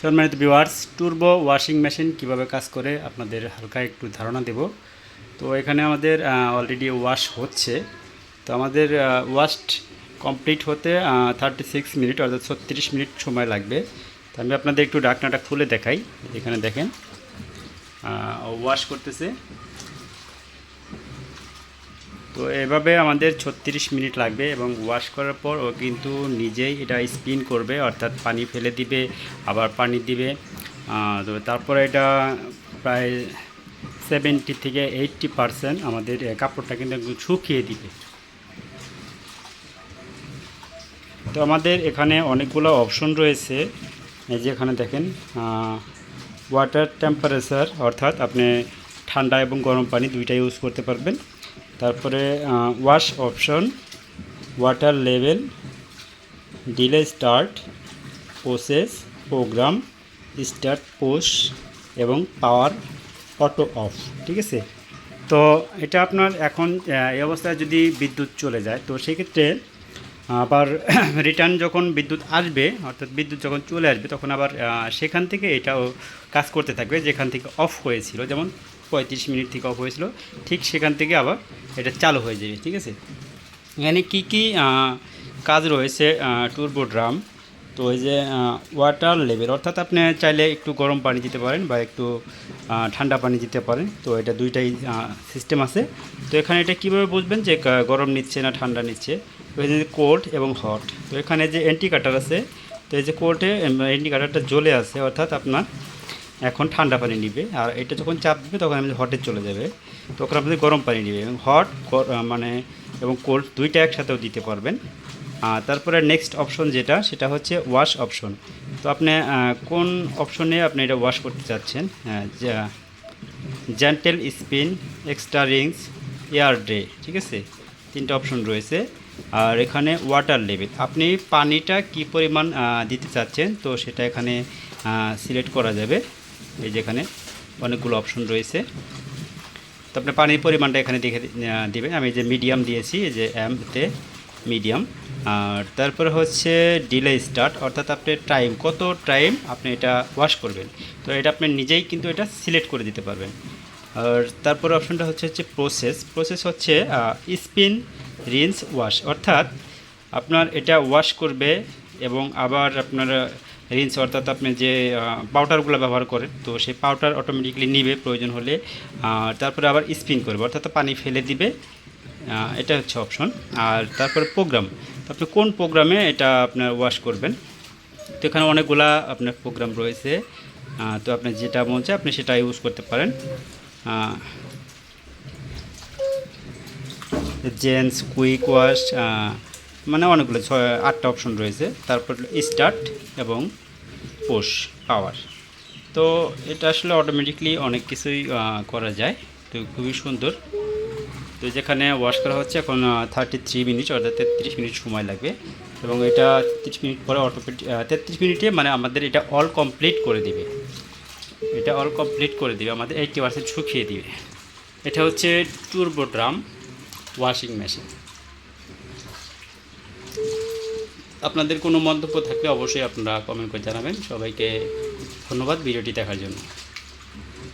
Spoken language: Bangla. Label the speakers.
Speaker 1: সম্মানিত ভিওয়ার্স টুরবো ওয়াশিং মেশিন কীভাবে কাজ করে আপনাদের হালকা একটু ধারণা দেব। তো এখানে আমাদের অলরেডি ওয়াশ হচ্ছে। তো আমাদের ওয়াশড কমপ্লিট হতে থার্টি সিক্স মিনিট অর্থাৎ ছত্রিশ মিনিট সময় লাগবে। তো আমি আপনাদের একটু ডাকনাটা খুলে দেখাই। এখানে দেখেন ওয়াশ করতেছে। তো এভাবে আমাদের ছত্রিশ মিনিট লাগবে এবং ওয়াশ করার পর ও কিন্তু নিজেই এটা স্পিন করবে, অর্থাৎ পানি ফেলে দিবে, আবার পানি দিবে। তো তারপরে এটা প্রায় সেভেন্টি থেকে এইটটি পারসেন্ট আমাদের কাপড়টা কিন্তু শুকিয়ে দিবে। তো আমাদের এখানে অনেকগুলো অপশন রয়েছে। এই যে এখানে দেখেন ওয়াটার টেম্পারেচার অর্থাৎ আপনি ঠান্ডা এবং গরম পানি দুইটাই ইউজ করতে পারবেন। তারপরে wash option water level delay start process program start pause এবং পাওয়ার অটো অফ ঠিক আছে? তো এটা আপনার এখন এই অবস্থায় যদি বিদ্যুৎ চলে যায়, তো সেক্ষেত্রে আবার রিটার্ন যখন বিদ্যুৎ আসবে, অর্থাৎ বিদ্যুৎ যখন চলে আসবে, তখন আবার সেখান থেকে এটাও কাজ করতে থাকবে, যেখান থেকে অফ হয়েছিল। যেমন পঁয়ত্রিশ মিনিট থেকে অফ হয়েছিল। ঠিক সেখান থেকে আবার এটা চালু হয়ে যাবে, ঠিক আছে? এখানে কী কী কাজ রয়েছে টুরবো ড্রাম তো ওই যে ওয়াটার লেভেল অর্থাৎ আপনি চাইলে একটু গরম পানি দিতে পারেন বা একটু ঠান্ডা পানি দিতে পারেন। তো এটা দুইটাই সিস্টেম আছে। তো এখানে এটা কীভাবে বুঝবেন যে গরম নিচ্ছে না ঠান্ডা নিচ্ছে? তো কোল্ড এবং হট তো এখানে যে অ্যান্টিকাটার আছে, তো এই যে কোল্ডে অ্যান্টিকাটারটা জ্বলে আছে, অর্থাৎ আপনার এখন ঠান্ডা পানি নিবে, আর এটা যখন চাপ দিবে তখন আমাদের হটে চলে যাবে। তখন আপনাদের গরম পানি নিবে, এবং হট মানে এবং কোল্ড দুইটা একসাথেও দিতে পারবেন। তারপরে নেক্সট অপশন যেটা, সেটা হচ্ছে ওয়াশ অপশন তো আপনি কোন অপশনে আপনি এটা ওয়াশ করতে চাচ্ছেন? Gentle spin extra rinse air dry ঠিক আছে? তিনটা অপশন রয়েছে। আর এখানে ওয়াটার লেভেল আপনি পানিটা কি পরিমাণ দিতে চাচ্ছেন? তো সেটা এখানে সিলেক্ট করা যাবে। এই যেখানে অনেকগুলো অপশন রয়েছে। তো আপনি পানির পরিমাণটা এখানে দেখে দিবেন। আমি যে মিডিয়াম দিয়েছি, এই যে এমতে মিডিয়াম আর তারপরে হচ্ছে ডিলে স্টার্ট অর্থাৎ আপনি টাইম কত টাইম আপনি এটা ওয়াশ করবেন। তো এটা আপনি নিজেই কিন্তু এটা সিলেক্ট করে দিতে পারবেন। আর তারপরে অপশনটা হচ্ছে হচ্ছে প্রসেস প্রসেস হচ্ছে স্পিন রিন্স ওয়াশ অর্থাৎ আপনার এটা ওয়াশ করবে এবং আবার আপনার রিন্স অর্থাৎ আপনি যে পাউডারগুলো ব্যবহার করেন, তো সেই পাউডার অটোমেটিকলি নিবে, প্রয়োজন হলে তারপরে আবার স্পিন করবে, অর্থাৎ পানি ফেলে দিবে এটা হচ্ছে অপশন আর তারপরে প্রোগ্রাম আপনি কোন প্রোগ্রামে এটা আপনার ওয়াশ করবেন? তো এখানে অনেকগুলা আপনার প্রোগ্রাম রয়েছে তো আপনি যেটা মন চায়, আপনি সেটা ইউজ করতে পারেন। জেন্টস কুইক ওয়াশ মানে অনেকগুলো ছয়, আটটা অপশন রয়েছে। তারপর স্টার্ট এবং পোষ পাওয়ার তো এটা আসলে অটোমেটিকলি অনেক কিছুই করা যায়। তো খুবই সুন্দর। তো যেখানে ওয়াশ করা হচ্ছে, এখন থার্টি থ্রি মিনিট অর্থাৎ তেত্রিশ মিনিট সময় লাগবে। এবং এটা তিরিশ মিনিট পরে অটোমেটিক তেত্রিশ মিনিটে মানে আমাদের এটা অল কমপ্লিট করে দিবে। এটা অল কমপ্লিট করে দিবে, আমাদের এইটটি পার্সেন্ট শুকিয়ে দিবে। এটা হচ্ছে টুরবো ড্রাম ওয়াশিং মেশিন আপনাদের কোনো মন্তব্য থাকলে অবশ্যই আপনারা কমেন্ট করে জানাবেন। সবাইকে ধন্যবাদ ভিডিওটি দেখার জন্য।